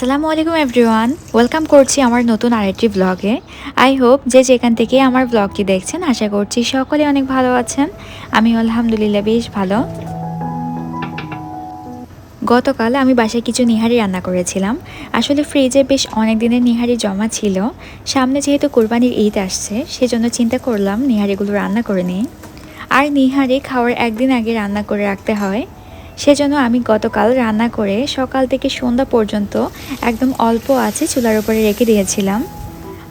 আসসালামু আলাইকুম everyone. Welcome করছি আমার নতুন আরেকটি ব্লগে আই হোপ যে যেখান থেকে আমার ব্লগটি দেখছেন, আশা করছি সকলে অনেক ভালো আছেন। আমি আলহামদুলিল্লাহ বেশ ভালো। গতকাল আমি বাসায় কিছু নিহারি রান্না করেছিলাম। আসলে ফ্রিজে বেশ অনেক দিনের নিহারি জমা ছিল। সামনে যেহেতু কোরবানির ঈদ আসছে, সেজন্য চিন্তা করলাম নিহারিগুলো রান্না করে নিই। আর নিহারি খাওয়ার একদিন আগে রান্না করে রাখতে হয়। সেজন্য আমি গতকাল রান্না করে সকাল থেকে সন্ধ্যা পর্যন্ত একদম অল্প আছে চুলার উপরে রেখে দিয়েছিলাম।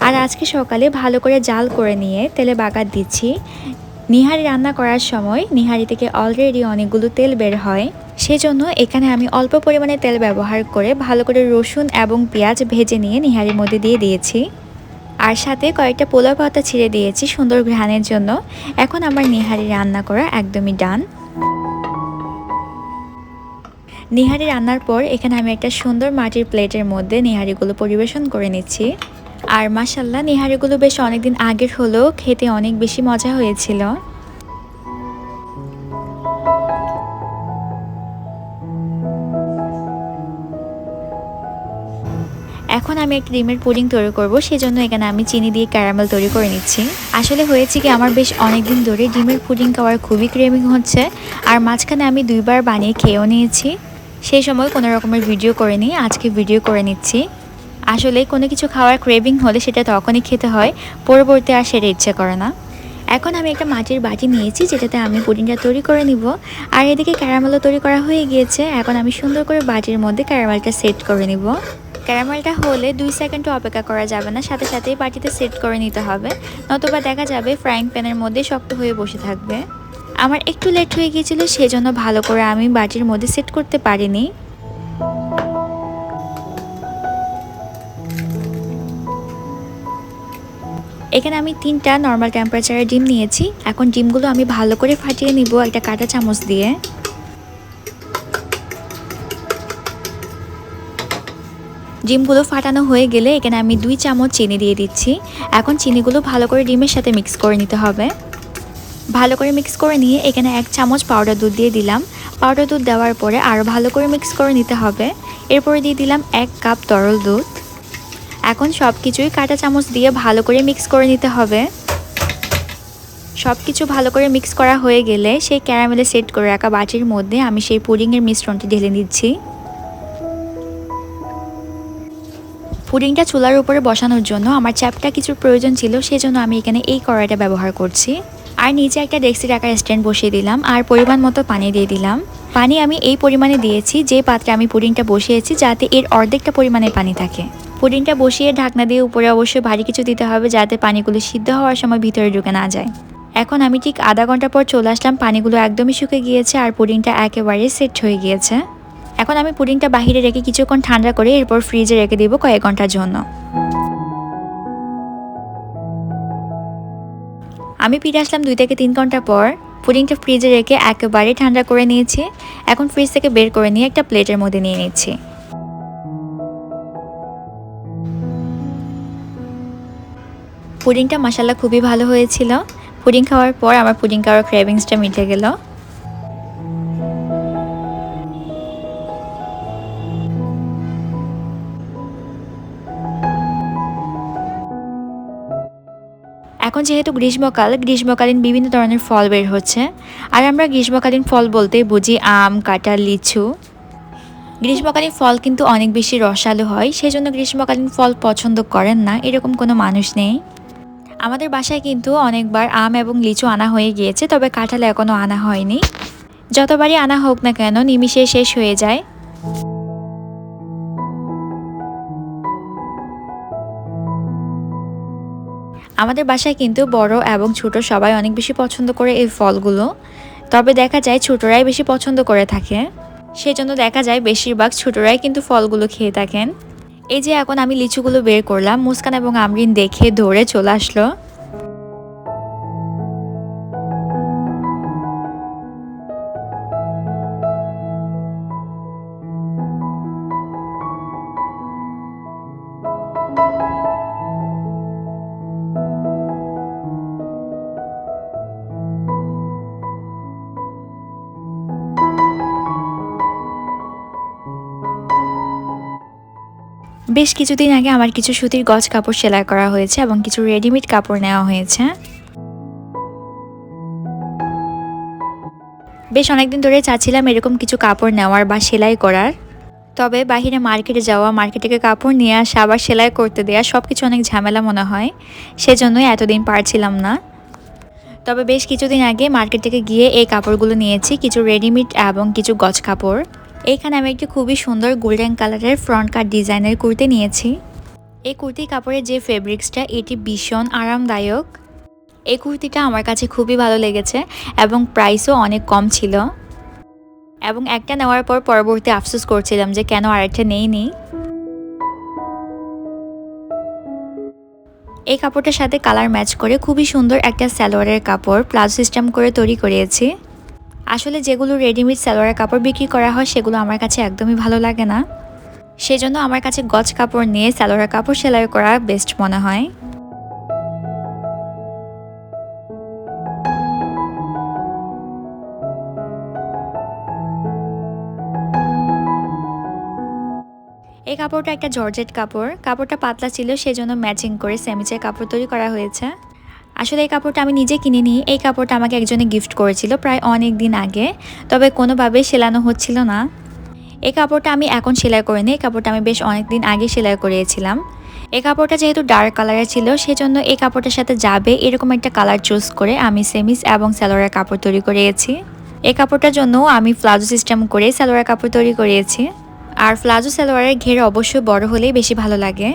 আর আজকে সকালে ভালো করে জাল করে নিয়ে তেলে বাগার দিচ্ছি। নিহারি রান্না করার সময় নিহারি থেকে অলরেডি অনেকগুলো তেল বের হয়। সেজন্য এখানে আমি অল্প পরিমাণে তেল ব্যবহার করে ভালো করে রসুন এবং পেঁয়াজ ভেজে নিয়ে নিহারির মধ্যে দিয়ে দিয়েছি। আর সাথে কয়েকটা পোলাও পাতা ছিঁড়ে দিয়েছি সুন্দর ঘ্রাণের জন্য। এখন আমার নিহারি রান্না করা একদমই ডান নিহারি রান্নার পর এখানে আমি একটা সুন্দর মাটির প্লেটের মধ্যে নিহারিগুলো পরিবেশন করে নিচ্ছি। আর মাসাল্লাহ নিহারিগুলো বেশ অনেকদিন আগের হলেও খেতে অনেক বেশি মজা হয়েছিল। এখন আমি একটা ডিমের পুডিং তৈরি করব, সেজন্য এখানে আমি চিনি দিয়ে ক্যারামেল তৈরি করে নিচ্ছি। আসলে হয়েছে কি, আমার বেশ অনেক দিন ধরে ডিমের পুডিং খাওয়ার খুবই ক্রেমিং হচ্ছে, আর মাঝখানে আমি দুইবার বানিয়ে খেয়েও নিয়েছি। সেই সময় কোনো রকমের ভিডিও করে নিই, আজকে ভিডিও করে নিচ্ছি। আসলে কোনো কিছু খাওয়ার ক্রেভিং হলে সেটা তখনই খেতে হয়, পরবর্তী আর সেটা ইচ্ছে করে না। এখন আমি একটা মাটির বাটি নিয়েছি, যেটাতে আমি পুডিংটা তৈরি করে নিব। আর এদিকে ক্যারামেলও তৈরি করা হয়ে গিয়েছে, এখন আমি সুন্দর করে বাটির মধ্যে ক্যারামেলটা সেট করে নিব। ক্যারামেলটা হলে দুই সেকেন্ডও অপেক্ষা করা যাবে না, সাথে সাথেই বাটিতে সেট করে নিতে হবে, নতুবা দেখা যাবে ফ্রাইং প্যানের মধ্যে শক্ত হয়ে বসে থাকবে। আমার একটু লেট হয়ে গিয়েছিল, সেজন্য ভালো করে আমি বাটির মধ্যে সেট করতে পারিনি। এখানে আমি তিনটা নর্মাল টেম্পারেচারের ডিম নিয়েছি। এখন ডিমগুলো আমি ভালো করে ফাটিয়ে নিব একটা কাঁটা চামচ দিয়ে। ডিমগুলো ফাটানো হয়ে গেলে এখানে আমি দুই চামচ চিনি দিয়ে দিচ্ছি। এখন চিনিগুলো ভালো করে ডিমের সাথে মিক্স করে নিতে হবে। ভালো করে মিক্স করে নিয়ে এখানে এক চামচ পাউডার দুধ দিয়ে দিলাম। পাউডার দুধ দেওয়ার পরে আরও ভালো করে মিক্স করে নিতে হবে। এরপরে দিয়ে দিলাম এক কাপ তরল দুধ। এখন সব কিছুই কাঁটা চামচ দিয়ে ভালো করে মিক্স করে নিতে হবে। সব কিছু ভালো করে মিক্স করা হয়ে গেলে সেই ক্যারামেলে সেট করে রাখা বাটির মধ্যে আমি সেই পুডিংয়ের মিশ্রণটি ঢেলে নিচ্ছি। পুডিংটা চুলার উপরে বসানোর জন্য আমার চ্যাপটা কিছু প্রয়োজন ছিল, সেজন্য আমি এখানে এই কড়াইটা ব্যবহার করছি। আর নিচে একটা ডেক্সি টাকার স্ট্যান্ড বসিয়ে দিলাম আর পরিমাণ মতো পানি দিয়ে দিলাম। পানি আমি এই পরিমাণে দিয়েছি, যে পাত্রে আমি পুডিংটা বসিয়েছি যাতে এর অর্ধেকটা পরিমাণে পানি থাকে। পুডিংটা বসিয়ে ঢাকনা দিয়ে উপরে অবশ্যই ভারী কিছু দিতে হবে যাতে পানিগুলো সিদ্ধ হওয়ার সময় ভিতরে ঢুকে না যায়। এখন আমি ঠিক আধা ঘণ্টা পর চলে আসলাম, পানিগুলো একদমই শুকে গিয়েছে আর পুডিংটা একেবারে সেট হয়ে গিয়েছে। এখন আমি পুডিংটা বাহিরে রেখে কিছুক্ষণ ঠান্ডা করে এরপর ফ্রিজে রেখে দেবো কয়েক ঘণ্টার জন্য। আমি ফিরে আসলাম দুই থেকে তিন ঘণ্টা পর। পুডিংটা ফ্রিজে রেখে একেবারে ঠান্ডা করে নিয়েছি। এখন ফ্রিজ থেকে বের করে নিয়ে একটা প্লেটের মধ্যে নিয়ে নিচ্ছি। পুডিংটা মশালা খুবই ভালো হয়েছিল। পুডিং খাওয়ার পর আমার পুডিং খাওয়ার ক্রেভিংসটা মিটে গেল। এখন যেহেতু গ্রীষ্মকাল, গ্রীষ্মকালীন বিভিন্ন ধরনের ফল বের হচ্ছে। আর আমরা গ্রীষ্মকালীন ফল বলতে বুঝি আম, কাঁঠাল, লিচু। গ্রীষ্মকালীন ফল কিন্তু অনেক বেশি রসালো হয় সেই জন্য গ্রীষ্মকালীন ফল পছন্দ করেন না, এরকম কোনো মানুষ নেই। আমাদের বাসায় কিন্তু অনেকবার আম এবং লিচু আনা হয়ে গিয়েছে, তবে কাঁঠাল এখনও আনা হয়নি। যতবারই আনা হোক না কেন নিমিশে শেষ হয়ে যায়। আমাদের বাসায় কিন্তু বড় এবং ছোট সবাই অনেক বেশি পছন্দ করে এই ফলগুলো। তবে দেখা যায় ছোটরাই বেশি পছন্দ করে থাকে। সেই জন্য দেখা যায় বেশিরভাগ ছোটরাই কিন্তু ফলগুলো খেয়ে থাকেন। এই যে এখন আমি লিচুগুলো বের করলাম, মুস্কান এবং আমরিন দেখে ধরে চলে আসলো। বেশ কিছুদিন আগে আমার কিছু সুতির গজ কাপড় সেলাই করা হয়েছে এবং কিছু রেডিমেড কাপড় নেওয়া হয়েছে। বেশ অনেকদিন ধরে চাচ্ছিলাম এরকম কিছু কাপড় নেওয়ার বা সেলাই করার। তবে বাহিরে মার্কেটে যাওয়া, মার্কেট থেকে কাপড় নিয়ে আসা, আবার সেলাই করতে দেওয়া সব কিছু অনেক ঝামেলা মনে হয়। সেজন্যই এতদিন পারছিলাম না। তবে বেশ কিছুদিন আগে মার্কেট থেকে গিয়ে এই কাপড়গুলো নিয়েছি, কিছু রেডিমেড এবং কিছু গজ কাপড়। এইখানে আমি একটি খুবই সুন্দর গোল্ডেন কালারের ফ্রন্ট কাট ডিজাইনের কুর্তি নিয়েছি। এই কুর্তি কাপড়ের যে ফেব্রিক্সটা, এটি ভীষণ আরামদায়ক। এই কুর্তিটা আমার কাছে খুবই ভালো লেগেছে এবং প্রাইসও অনেক কম ছিল। এবং একটা নেওয়ার পর পরবর্তী আফসোস করছিলাম যে কেন আরেকটা নেই নি এই কাপড়টার সাথে কালার ম্যাচ করে খুবই সুন্দর একটা সালোয়ারের কাপড়, প্লাজো সিস্টেম করে তৈরি করিয়েছি। আসলে যেগুলো রেডিমেড সালোয়ারের কাপড় বিক্রি করা হয়, সেগুলো আমার কাছে একদমই ভালো লাগে না। সেজন্য আমার কাছে গজ কাপড় নিয়ে সালোয়ারের কাপড় সেলাই করা বেস্ট মনে হয়। এই কাপড়টা একটা জর্জেট কাপড়। কাপড়টা পাতলা ছিল, সেজন্য ম্যাচিং করে সেমিচের কাপড় তৈরি করা হয়েছে। আসলে এই কাপড়টা আমি নিজে কিনে নিই এই কাপড়টা আমাকে একজনে গিফট করেছিল প্রায় অনেক দিন আগে। তবে কোনোভাবেই সেলানো হচ্ছিল না। এই কাপড়টা আমি এখন সেলাই করে নিই। এই কাপড়টা আমি বেশ অনেক দিন আগে সেলাই করিয়েছিলাম এই কাপড়টা যেহেতু ডার্ক কালারের ছিল, সেজন্য এই কাপড়টার সাথে যাবে এরকম একটা কালার চুজ করে আমি সেমিস এবং সালোয়ারের কাপড় তৈরি করিয়েছি এই কাপড়টার জন্য আমি প্লাজো সিস্টেম করে সালোয়ার কাপড় তৈরি করিয়েছি আর প্লাজো সালোয়ারের ঘের অবশ্যই বড় হলেই বেশি ভালো লাগে।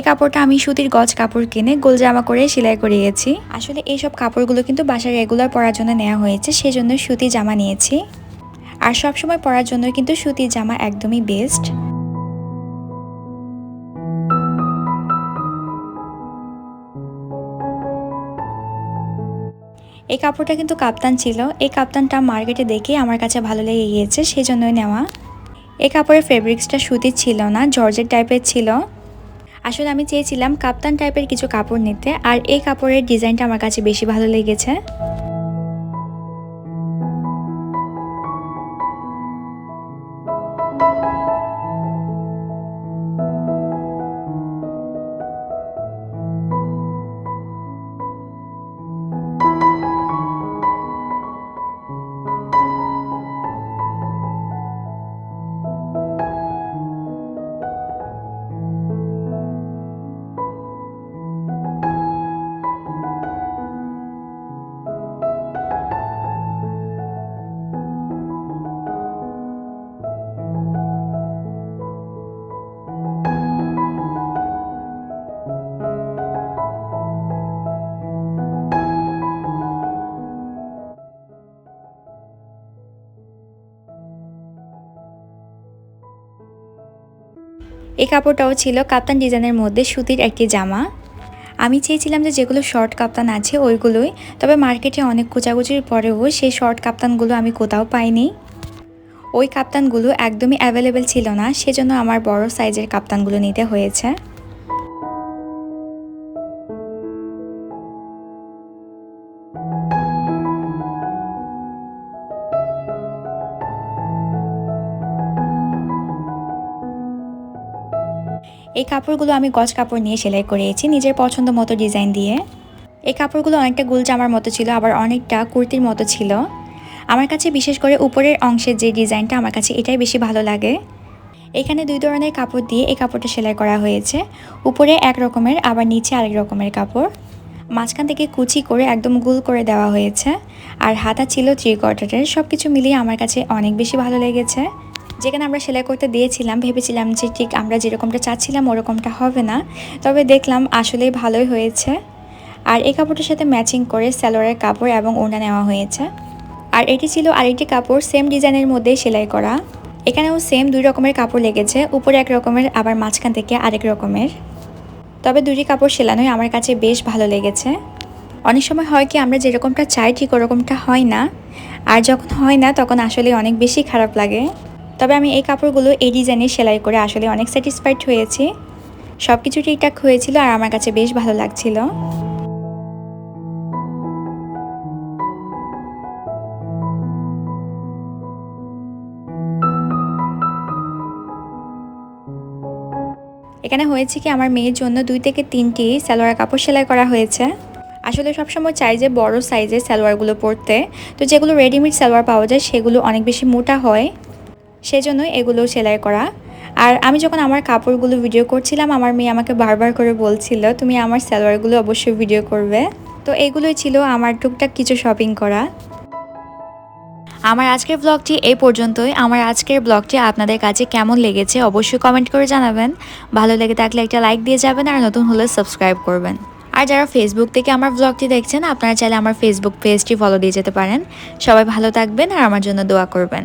এই কাপড়টা আমি সুতির গজ কাপড় কিনে গোল জামা করে সেলাই করিয়েছি। আসলে এইসব কাপড়গুলো কিন্তু বাসায় রেগুলার পরার জন্য নেওয়া হয়েছে, সেজন্য সুতি জামা নিয়েছি। আর সবসময় পরার জন্য কিন্তু সুতির জামা একদমই বেস্ট এই কাপড়টা কিন্তু কাপ্তান ছিল। এই কাপ্তানটা মার্কেটে দেখে আমার কাছে ভালো লেগে গিয়েছে সেই জন্যই নেওয়া। এই কাপড়ের ফেব্রিক্সটা সুতির ছিল না জর্জের টাইপের ছিল। আসলে আমি চেয়েছিলাম কাপ্তান টাইপের কিছু কাপড় নিতে, আর এই কাপড়ের ডিজাইনটা আমার কাছে বেশি ভালো লেগেছে। এই কাপড়টাও ছিল কাপ্তান ডিজাইনের মধ্যে সুতির একটি জামা। আমি চেয়েছিলাম যে যেগুলো শর্ট কাপ্তান আছে ওইগুলোই, তবে মার্কেটে অনেক কোচাকুচির পরেও সেই শর্ট কাপ্তানগুলো আমি কোথাও পাইনি। ওই কাপ্তানগুলো একদমই অ্যাভেলেবেল ছিল না, সেজন্য আমার বড় সাইজের কাপ্তানগুলো নিতে হয়েছে। এই কাপড়গুলো আমি গজ কাপড় নিয়ে সেলাই করিয়েছি নিজের পছন্দ মতো ডিজাইন দিয়ে। এই কাপড়গুলো অনেকটা গুল জামার মতো ছিল, আবার অনেকটা কুর্তির মতো ছিল। আমার কাছে বিশেষ করে উপরের অংশের যে ডিজাইনটা, আমার কাছে এটাই বেশি ভালো লাগে। এখানে দুই ধরনের কাপড় দিয়ে এই কাপড়টা সেলাই করা হয়েছে। উপরে এক রকমের, আবার নিচে আরেক রকমের কাপড়। মাঝখান থেকে কুচি করে একদম গুল করে দেওয়া হয়েছে। আর হাতা ছিল থ্রি কোয়ার্টারের সব কিছু মিলিয়ে আমার কাছে অনেক বেশি ভালো লেগেছে। যেখানে আমরা সেলাই করতে দিয়েছিলাম, ভেবেছিলাম যে ঠিক আমরা যেরকমটা চাচ্ছিলাম ওরকমটা হবে না। তবে দেখলাম আসলেই ভালোই হয়েছে। আর এই কাপড়টার সাথে ম্যাচিং করে স্যালোয়ারের কাপড় এবং ওড়না নেওয়া হয়েছে। আর এটি ছিল আরেকটি কাপড় সেম ডিজাইনের মধ্যেই সেলাই করা। এখানেও সেম দুই রকমের কাপড় লেগেছে, উপরে এক রকমের, আবার মাঝখান থেকে আরেক রকমের। তবে দুটি কাপড় সেলানোই আমার কাছে বেশ ভালো লেগেছে। অনেক সময় হয় কি, আমরা যেরকমটা চাই ঠিক ওরকমটা হয় না। আর যখন হয় না, তখন আসলে অনেক বেশি খারাপ লাগে। তবে আমি এই কাপড়গুলো এই ডিজাইনে সেলাই করে আসলে অনেক স্যাটিসফাইড হয়েছি। সব কিছু ঠিকঠাক হয়েছিল আর আমার কাছে বেশ ভালো লাগছিল। এখানে হয়েছে কি আমার মেয়ের জন্য দুই থেকে তিনটি সালোয়ার কাপড় সেলাই করা হয়েছে। আসলে সবসময় চাই যে বড় সাইজের সালোয়ারগুলো পরতে। তো যেগুলো রেডিমেড সালোয়ার পাওয়া যায় সেগুলো অনেক বেশি মোটা হয়। সেজন্য এগুলো সেলাই করা। আর আমি যখন আমার কাপড়গুলো ভিডিও করছিলাম, আমার মেয়ে আমাকে বারবার করে বলছিল, তুমি আমার সালোয়ারগুলো অবশ্যই ভিডিও করবে। তো এগুলোই ছিল আমার টুকটাক কিছু শপিং করা। আমার আজকের ব্লগটি এই পর্যন্তই। আমার আজকের ব্লগটি আপনাদের কাছে কেমন লেগেছে অবশ্যই কমেন্ট করে জানাবেন। ভালো লেগে থাকলে একটা লাইক দিয়ে যাবেন আর নতুন হলে সাবস্ক্রাইব করবেন। আর যারা ফেসবুক থেকে আমার ব্লগটি দেখছেন, আপনারা চাইলে আমার ফেসবুক পেজটি ফলো দিয়ে যেতে পারেন। সবাই ভালো থাকবেন আর আমার জন্য দোয়া করবেন।